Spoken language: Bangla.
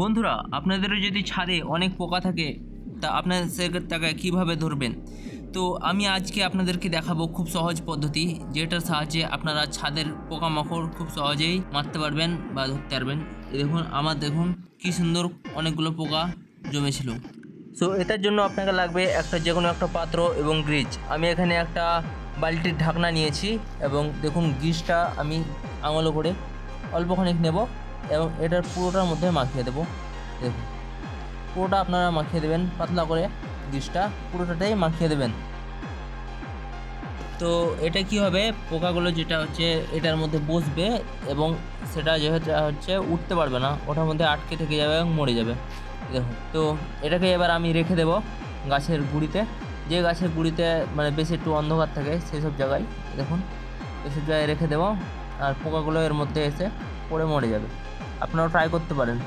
বন্ধুরা, আপনাদেরও যদি ছাদে অনেক পোকা থাকে, তা আপনার তাকে কীভাবে ধরবেন? তো আমি আজকে আপনাদেরকে দেখাবো খুব সহজ পদ্ধতি, যেটার সাহায্যে আপনারা ছাদের পোকামাকড় খুব সহজেই মারতে পারবেন বা ধরতে পারবেন। দেখুন, আমার দেখুন কী সুন্দর অনেকগুলো পোকা জমেছিল। সো এটার জন্য আপনাকে লাগবে একটা যে কোনো একটা পাত্র এবং গ্রিজ। আমি এখানে একটা বালতির ঢাকনা নিয়েছি এবং দেখুন, গ্রিজটা আমি আঙুলো করে অল্পখানিক নেব। এবং এটার পুরোটার মধ্যে মাখিয়ে দেবো। দেখুন, পুরোটা আপনারা মাখিয়ে দেবেন, পাতলা করে গ্রিজটা পুরোটাটাই মাখিয়ে দেবেন। তো এটা কি হবে? পোকাগুলো যেটা হচ্ছে, এটার মধ্যে বসবে এবং সেটা যেহেতু হচ্ছে উঠতে পারবে না। ওটার মধ্যে আটকে থেকে যাবে এবং মরে যাবে। দেখুন, তো এটাকে এবার আমি রেখে দেব গাছের গুঁড়িতে। যে গাছের গুঁড়িতে মানে বেশি একটু অন্ধকার থাকে সেই সব জায়গায়, দেখুন, এসব জায়গায় রেখে দেবো। আর পোকাগুলো এর মধ্যে এসে পড়ে মরে যাবে। আপনারাও ট্রাই করতে পারেন।